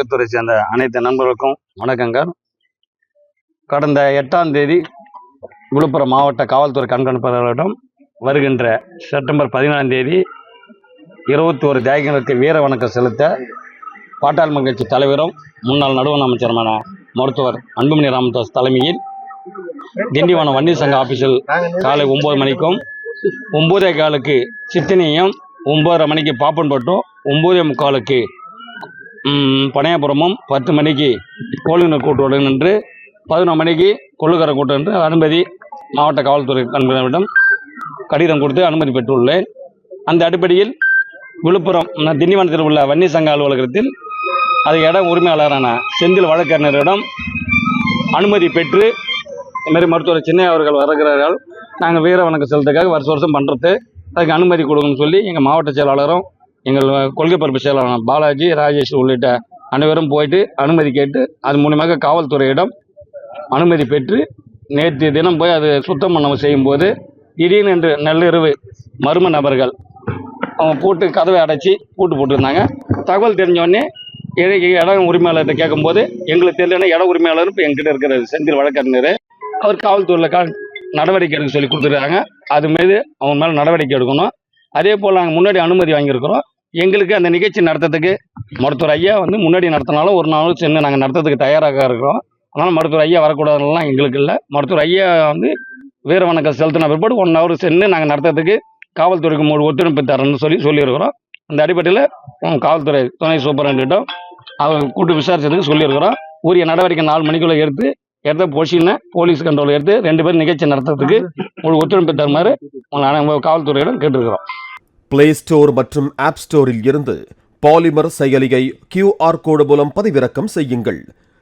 ஊடகத்துறை சேர்ந்த அனைத்து நண்பர்களுக்கும் வணக்கங்கள். கடந்த எட்டாம் தேதி விழுப்புரம் மாவட்ட காவல்துறை கண்காணிப்பாளர்களிடம் வருகின்ற செப்டம்பர் பதினாலாம் தேதி இருபத்தி ஒரு தியாகிகளுக்கு வீர வணக்கம் செலுத்த பாட்டாளி கட்சி தலைவரும் முன்னாள் நடுவண் அமைச்சருமான மருத்துவர் அன்புமணி ராமதாஸ் தலைமையில் திண்டிவனம் வன்னி சங்க ஆபீஸில் காலை ஒம்பது மணிக்கும் ஒம்போதே காலுக்கு சித்தினியும் ஒன்பதரை மணிக்கு பாப்பன்பட்டும் ஒம்போதே முக்காலுக்கு பனையாபுரமும் பத்து மணிக்கு கோழுங்க கூட்டுடன் என்று பதினொரு மணிக்கு கொள்ளுக்கரை கூட்டம் என்று அனுமதி மாவட்ட காவல்துறை கண்காணிப்பிடம் கடிதம் கொடுத்து அனுமதி பெற்றுள்ளேன். அந்த அடிப்படையில் விழுப்புரம் திண்டிவனத்தில் உள்ள வன்னி சங்க அலுவலகத்தில் அது இடம் உரிமையாளரான செந்தில் வழக்கறிஞரிடம் அனுமதி பெற்று இதுமாரி மருத்துவர் சின்ன அவர்கள் வருகிறார்கள். நாங்கள் வீர வணக்கம் செலுத்துக்காக வருஷ வருஷம் பண்ணுறது அதுக்கு அனுமதி கொடுங்கன்னு சொல்லி எங்கள் மாவட்ட செயலாளரும் எங்கள் கொள்கை பரப்பு செயலாளர் பாலாஜி ராஜேஷ் உள்ளிட்ட அனைவரும் போயிட்டு அனுமதி கேட்டு அது மூலியமாக காவல்துறையிடம் அனுமதி பெற்று நேற்று தினம் போய் அது சுத்தம் பண்ண செய்யும்போது திடீர்னு என்று நள்ளிரவு மர்ம நபர்கள் அவங்க பூட்டு கதவை அடைச்சி பூட்டு போட்டிருந்தாங்க. தகவல் தெரிஞ்சோடனே இடம் உரிமையாளர்கிட்ட கேட்கும்போது எங்களுக்கு தெரியலன்னா இட உரிமையாளர் இப்போ எங்கிட்ட இருக்கிற செந்தில் வழக்கறிஞர். அவர் காவல்துறையில் கா நடவடிக்கை எடுக்க சொல்லி கொடுத்துருக்காங்க. அது மீது அவங்க மேலே நடவடிக்கை எடுக்கணும். அதே போல் நாங்கள் முன்னாடி அனுமதி வாங்கியிருக்கிறோம். எங்களுக்கு அந்த நிகழ்ச்சி நடத்துறதுக்கு மருத்துவர் ஐயா வந்து முன்னாடி நடத்தினாலும் ஒரு நாளும் சென்று நாங்கள் நடத்துறதுக்கு தயாராக இருக்கிறோம். அதனால் மருத்துவர் ஐயா வரக்கூடாதுலாம் எங்களுக்கு இல்லை. மருத்துவர் ஐயா வந்து வீர வணக்கம் செலுத்தின பிற்பாடு ஒன் ஹவர் சென்று நாங்கள் நடத்துறதுக்கு காவல்துறைக்கு மூணு ஒத்துழைப்பு தரேன்னு சொல்லி சொல்லியிருக்கிறோம். அந்த அடிப்படையில் காவல்துறை துணை சூப்பரண்டிட்டம் அவங்க கூட்டு விசாரிச்சதுக்கு சொல்லியிருக்கிறோம். உரிய நடவடிக்கை நாலு மணிக்குள்ளே எடுத்து எடுத்த பொசிஷனை போலீஸ் கண்ட்ரோல் எடுத்து ரெண்டு பேரும் நிகழ்ச்சி நடத்துறதுக்கு ஒரு ஒத்துழைப்பு தருமாறு உங்களை காவல்துறையிடம் கேட்டிருக்கிறோம். பிளே ஸ்டோர் மற்றும் ஆப் ஸ்டோரில் இருந்து பாலிமர் செயலியை கியூஆர் கோடு மூலம் பதிவிறக்கம் செய்யுங்கள்.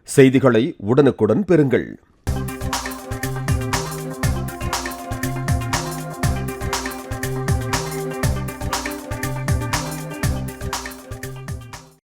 செய்திகளை உடனுக்குடன் பெறுங்கள்.